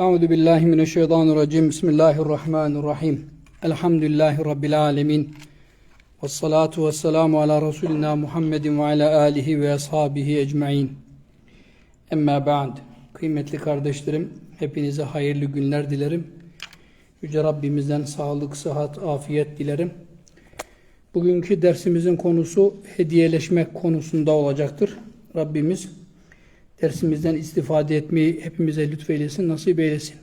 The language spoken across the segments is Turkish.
Euzu billahi mineşşeytanirracim. Bismillahirrahmanirrahim. Elhamdülillahi rabbil alamin. Ves salatu vesselamu ala resulina Muhammedin ve ala alihi ve ashabihi ecmaîn. Emma ba'd. Kıymetli kardeşlerim, hepinize hayırlı günler dilerim. Yüce Rabbimizden sağlık, sıhhat, afiyet dilerim. Bugünkü dersimizin konusu hediyeleşmek konusunda olacaktır. Rabbimiz dersimizden istifade etmeyi hepimize lütfeylesin, nasip eylesin.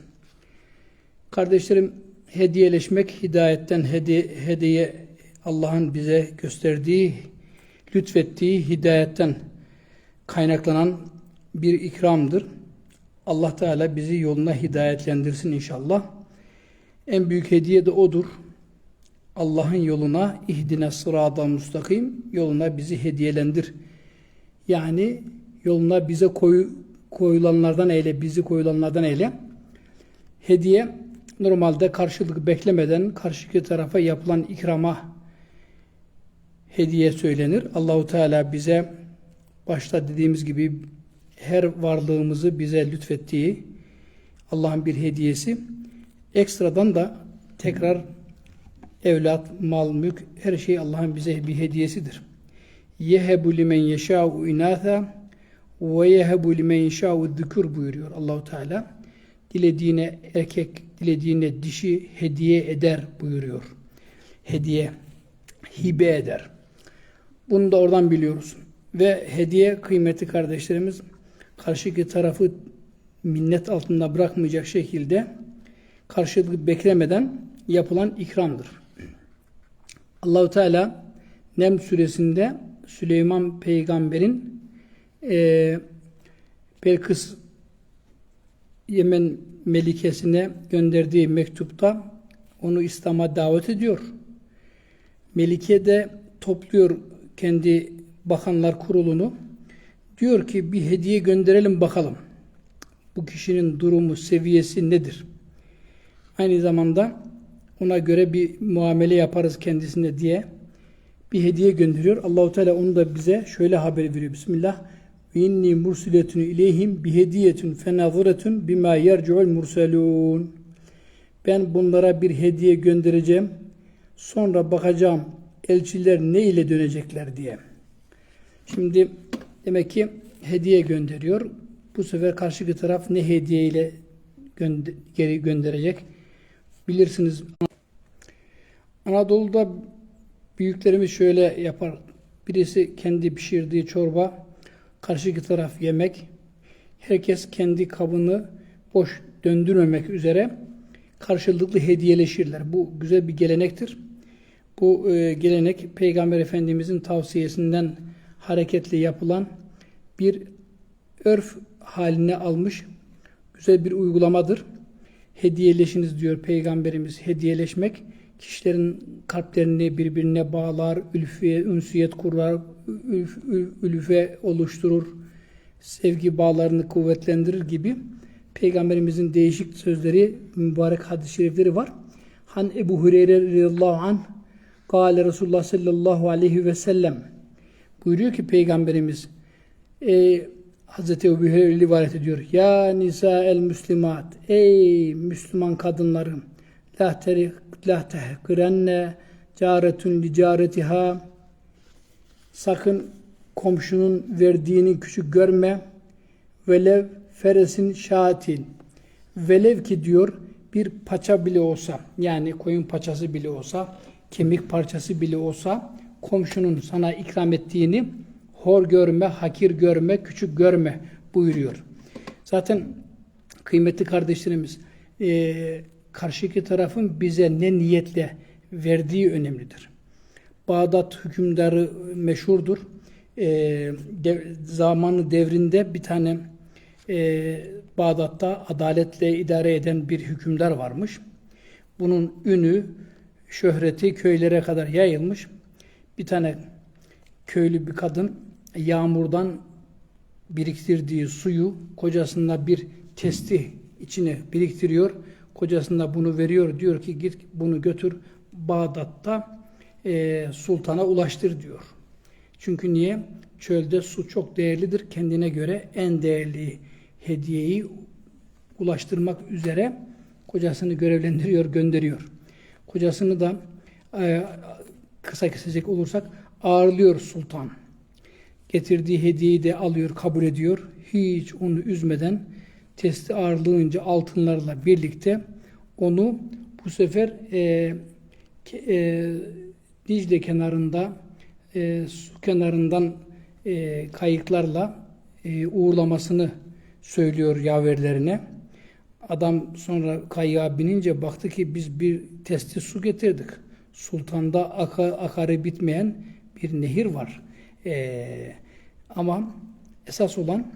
Kardeşlerim, hediyeleşmek hidayetten hediye, hediye Allah'ın bize gösterdiği, lütfettiği hidayetten kaynaklanan bir ikramdır. Allah Teala bizi yoluna hidayetlendirsin inşallah. En büyük hediye de odur. Allah'ın yoluna ihdine sırada müstakim yoluna bizi hediyelendir. Yani yoluna bize koy, koyulanlardan eyle, bizi koyulanlardan eyle. Hediye normalde karşılık beklemeden karşıki tarafa yapılan ikrama hediye söylenir. Allahu Teala bize başta dediğimiz gibi her varlığımızı bize lütfettiği Allah'ın bir hediyesi. Ekstradan da tekrar evlat, mal, mülk her şey Allah'ın bize bir hediyesidir. Yehebu limen yeşâ'u inâthâ ve yehebu limen yeşâ'u zükür buyuruyor Allahu Teala. Dilediğine erkek, dilediğine dişi hediye eder buyuruyor. Hediye, hibe eder. Bunu da oradan biliyoruz. Ve hediye kıymetli kardeşlerimiz karşıki tarafı minnet altında bırakmayacak şekilde karşılık beklemeden yapılan ikramdır. Allahu Teala Nem suresinde Süleyman peygamberin e, Belkıs Yemen melikesine gönderdiği mektupta onu İslam'a davet ediyor. Melike de topluyor kendi bakanlar kurulunu. Diyor ki bir hediye gönderelim bakalım. Bu kişinin durumu, seviyesi nedir? Aynı zamanda ona göre bir muamele yaparız kendisine diye bir hediye gönderiyor. Allahu Teala onu da bize şöyle haber veriyor. Bismillah. Ve inni mursiletun ileyhim bi hediyetun fenaziretun bima yerci'ul murselun. Ben bunlara bir hediye göndereceğim. Sonra bakacağım elçiler ne ile dönecekler diye. Şimdi demek ki hediye gönderiyor. Bu sefer karşıki taraf ne hediye ile gönder geri gönderecek? Bilirsiniz Anadolu'da büyüklerimiz şöyle yapar. Birisi kendi pişirdiği çorba, karşıki taraf yemek. Herkes kendi kabını boş döndürmemek üzere karşılıklı hediyeleşirler. Bu güzel bir gelenektir. Bu e, gelenek Peygamber Efendimizin tavsiyesinden hareketle yapılan bir örf haline almış güzel bir uygulamadır. Hediyeleşiniz diyor Peygamberimiz. Hediyeleşmek kişilerin kalplerini birbirine bağlar, ülfüye, ünsiyet kurar, ülf, ülfe oluşturur, sevgi bağlarını kuvvetlendirir gibi Peygamberimizin değişik sözleri, mübarek hadis-i şerifleri var. Han Ebu Hureyre radıyallahu anh Kale Resulullah sallallahu aleyhi ve sellem buyuruyor ki Peygamberimiz e, Hazreti Ebu Hureyre rivayet ediyor. Ya nisa el müslimat ey Müslüman kadınlarım la terik la tehkirenne caretun li caretiha sakın komşunun verdiğini küçük görme. Velev feresin şahatin. Velev ki diyor bir paça bile olsa yani koyun paçası bile olsa kemik parçası bile olsa komşunun sana ikram ettiğini hor görme, hakir görme, küçük görme buyuruyor. Zaten kıymetli kardeşlerimiz karşıki tarafın bize ne niyetle verdiği önemlidir. Bağdat hükümdarı meşhurdur. E, dev, zamanı devrinde bir tane e, Bağdat'ta adaletle idare eden bir hükümdar varmış. Bunun ünü, şöhreti köylere kadar yayılmış. Bir tane köylü bir kadın yağmurdan biriktirdiği suyu kocasında bir testi içine biriktiriyor. Kocasına bunu veriyor. Diyor ki git bunu götür Bağdat'ta e, sultana ulaştır diyor. Çünkü niye? Çölde su çok değerlidir. Kendine göre en değerli hediyeyi ulaştırmak üzere kocasını görevlendiriyor, gönderiyor. Kocasını da e, kısa kesecek olursak ağırlıyor sultan. Getirdiği hediyeyi de alıyor, kabul ediyor. Hiç onu üzmeden testi ağırlığınca altınlarla birlikte onu bu sefer e, e, Dicle kenarında e, su kenarından e, kayıklarla e, uğurlamasını söylüyor yaverlerine. Adam sonra kayığa binince baktı ki biz bir testi su getirdik. Sultanda aka, akarı bitmeyen bir nehir var. E, ama esas olan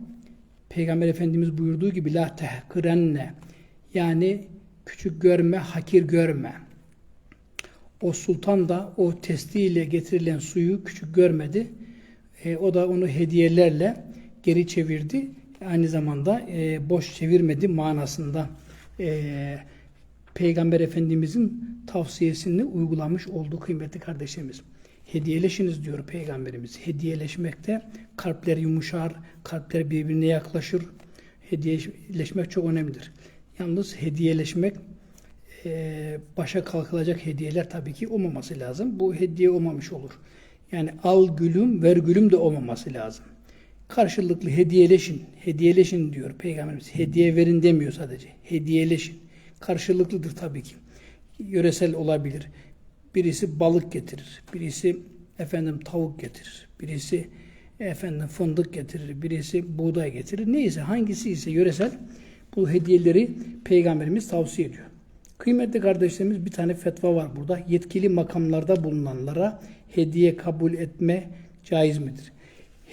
Peygamber Efendimiz buyurduğu gibi la tehkirenne yani küçük görme, hakir görme. O sultan da o testiyle getirilen suyu küçük görmedi. E, o da onu hediyelerle geri çevirdi. Aynı zamanda e, boş çevirmedi manasında e, Peygamber Efendimizin tavsiyesini uygulamış oldu kıymetli kardeşlerimiz. Hediyeleşiniz diyor Peygamberimiz. Hediyeleşmekte kalpler yumuşar, kalpler birbirine yaklaşır. Hediyeleşmek çok önemlidir. Yalnız hediyeleşmek e, başa kalkılacak hediyeler tabii ki olmaması lazım. Bu hediye olmamış olur. Yani al gülüm, ver gülüm de olmaması lazım. Karşılıklı hediyeleşin, hediyeleşin diyor Peygamberimiz. Hediye verin demiyor sadece. Hediyeleşin. Karşılıklıdır tabii ki. Yöresel olabilir. Birisi balık getirir, birisi efendim tavuk getirir, birisi efendim fındık getirir, birisi buğday getirir. Neyse hangisi ise yöresel bu hediyeleri Peygamberimiz tavsiye ediyor. Kıymetli kardeşlerimiz bir tane fetva var burada. Yetkili makamlarda bulunanlara hediye kabul etme caiz midir?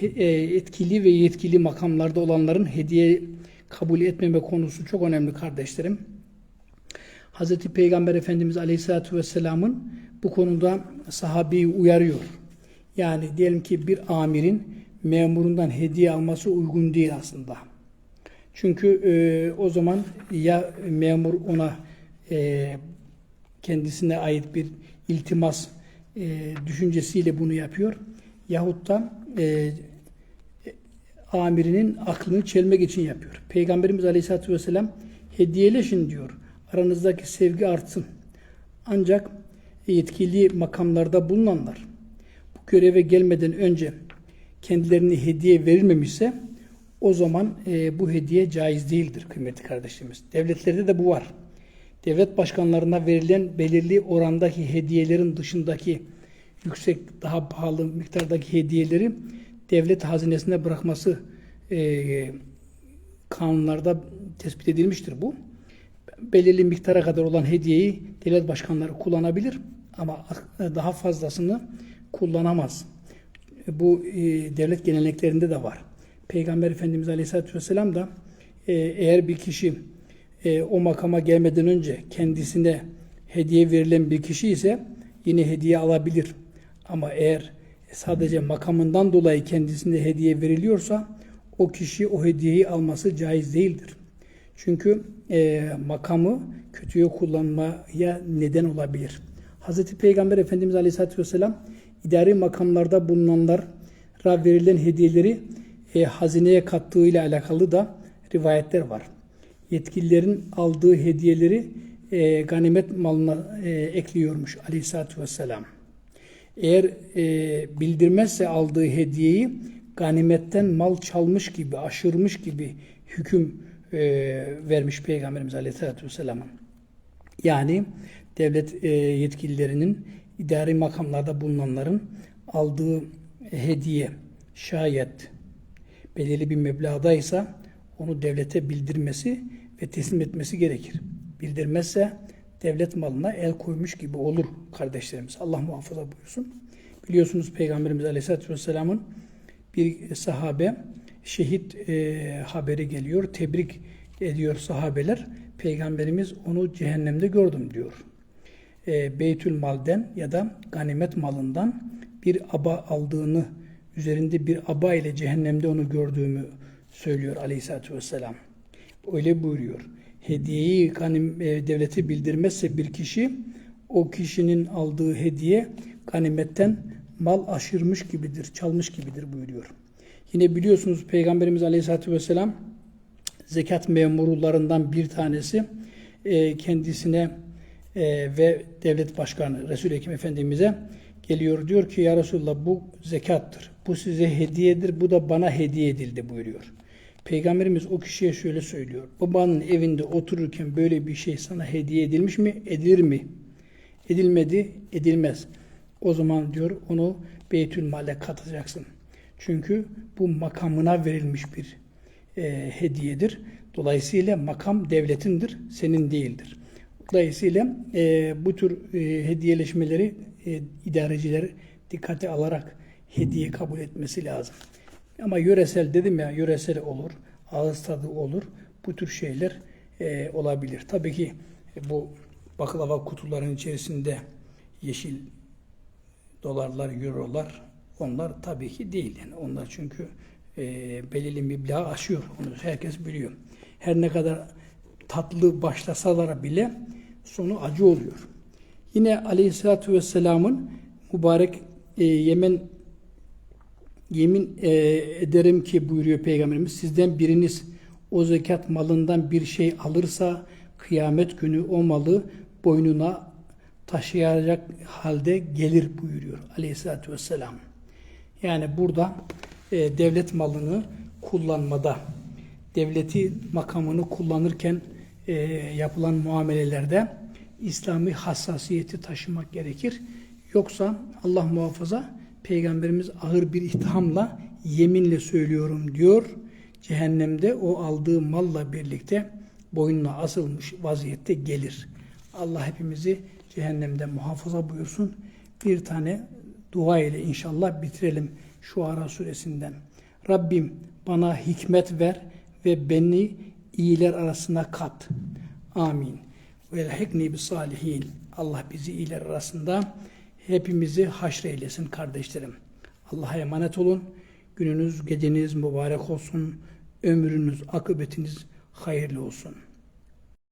E, Yetkili ve yetkili makamlarda olanların hediye kabul etmeme konusu çok önemli kardeşlerim. Hazreti Peygamber Efendimiz Aleyhisselatü Vesselam'ın bu konuda sahabeyi uyarıyor. Yani diyelim ki bir amirin memurundan hediye alması uygun değil aslında. Çünkü e, o zaman ya memur ona e, kendisine ait bir iltimas e, düşüncesiyle bunu yapıyor yahut da e, amirinin aklını çelmek için yapıyor. Peygamberimiz Aleyhisselatü Vesselam hediyeleşin diyor. Aranızdaki sevgi artsın. Ancak yetkili makamlarda bulunanlar bu göreve gelmeden önce kendilerine hediye verilmemişse o zaman e, bu hediye caiz değildir kıymetli kardeşlerimiz. Devletlerde de bu var. Devlet başkanlarına verilen belirli orandaki hediyelerin dışındaki yüksek, daha pahalı miktardaki hediyeleri devlet hazinesine bırakması e, kanunlarda tespit edilmiştir bu. Belirli miktara kadar olan hediyeyi devlet başkanları kullanabilir ama daha fazlasını kullanamaz. Bu e, devlet geleneklerinde de var. Peygamber Efendimiz Aleyhisselatü Vesselam da e, eğer bir kişi e, o makama gelmeden önce kendisine hediye verilen bir kişi ise yine hediye alabilir. Ama eğer sadece makamından dolayı kendisine hediye veriliyorsa o kişi o hediyeyi alması caiz değildir. Çünkü e, makamı kötüye kullanmaya neden olabilir. Hz. Peygamber Efendimiz Aleyhisselatü Vesselam idari makamlarda bulunanlara verilen hediyeleri e, hazineye kattığıyla alakalı da rivayetler var. Yetkililerin aldığı hediyeleri e, ganimet malına e, ekliyormuş Aleyhisselatü Vesselam. Eğer e, bildirmezse aldığı hediyeyi ganimetten mal çalmış gibi, aşırmış gibi hüküm e, vermiş Peygamberimiz Aleyhisselatü Vesselam'ın. Yani devlet e, yetkililerinin idari makamlarda bulunanların aldığı hediye şayet belirli bir meblağdaysa onu devlete bildirmesi ve teslim etmesi gerekir. Bildirmezse devlet malına el koymuş gibi olur kardeşlerimiz. Allah muhafaza buyursun. Biliyorsunuz Peygamberimiz Aleyhisselatü Vesselam'ın bir sahabe şehit e, haberi geliyor. Tebrik ediyor sahabeler. Peygamberimiz onu cehennemde gördüm diyor. E, Beytül Mal'den ya da ganimet malından bir aba aldığını, üzerinde bir aba ile cehennemde onu gördüğümü söylüyor Aleyhisselatü Vesselam. Öyle buyuruyor. Hediyeyi ganim, e, devlete bildirmezse bir kişi o kişinin aldığı hediye ganimetten mal aşırmış gibidir, çalmış gibidir buyuruyor. Yine biliyorsunuz Peygamberimiz Aleyhisselatü Vesselam zekat memurlarından bir tanesi e, kendisine e, ve devlet başkanı Resul-i Ekrem Efendimiz'e geliyor diyor ki ya Resulallah bu zekattır. Bu size hediyedir. Bu da bana hediye edildi buyuruyor. Peygamberimiz o kişiye şöyle söylüyor. Babanın evinde otururken böyle bir şey sana hediye edilmiş mi? Edilir mi? Edilmedi, edilmez. O zaman diyor onu Beytül Mal'e katacaksın. Çünkü bu makamına verilmiş bir e, hediyedir. Dolayısıyla makam devletindir, senin değildir. Dolayısıyla e, bu tür e, hediyeleşmeleri e, idareciler dikkate alarak hediye kabul etmesi lazım. Ama yöresel dedim ya, yöresel olur, ağız tadı olur. Bu tür şeyler e, olabilir. Tabii ki e, bu baklava kutuların içerisinde yeşil dolarlar, eurolar onlar tabii ki değil. Yani onlar çünkü e, belirli meblağ aşıyor. Onu herkes biliyor. Her ne kadar tatlı başlasalar bile sonu acı oluyor. Yine Aleyhisselatü Vesselam'ın mübarek e, Yemen yemin e, ederim ki buyuruyor Peygamberimiz sizden biriniz o zekat malından bir şey alırsa kıyamet günü o malı boynuna taşıyacak halde gelir buyuruyor Aleyhisselatü Vesselam. Yani burada e, devlet malını kullanmada, devleti makamını kullanırken e, yapılan muamelelerde İslami hassasiyeti taşımak gerekir. Yoksa Allah muhafaza Peygamberimiz ağır bir ithamla yeminle söylüyorum diyor. Cehennemde o aldığı malla birlikte boynuna asılmış vaziyette gelir. Allah hepimizi cehennemden muhafaza buyursun. Bir tane dua ile inşallah bitirelim şu Ara suresinden. Rabbim bana hikmet ver ve beni iyiler arasına kat. Amin. Ve elhikni bis salihin. Allah bizi iyiler arasında hepimizi haşreylesin kardeşlerim. Allah'a emanet olun. Gününüz, geceniz mübarek olsun. Ömrünüz, akıbetiniz hayırlı olsun.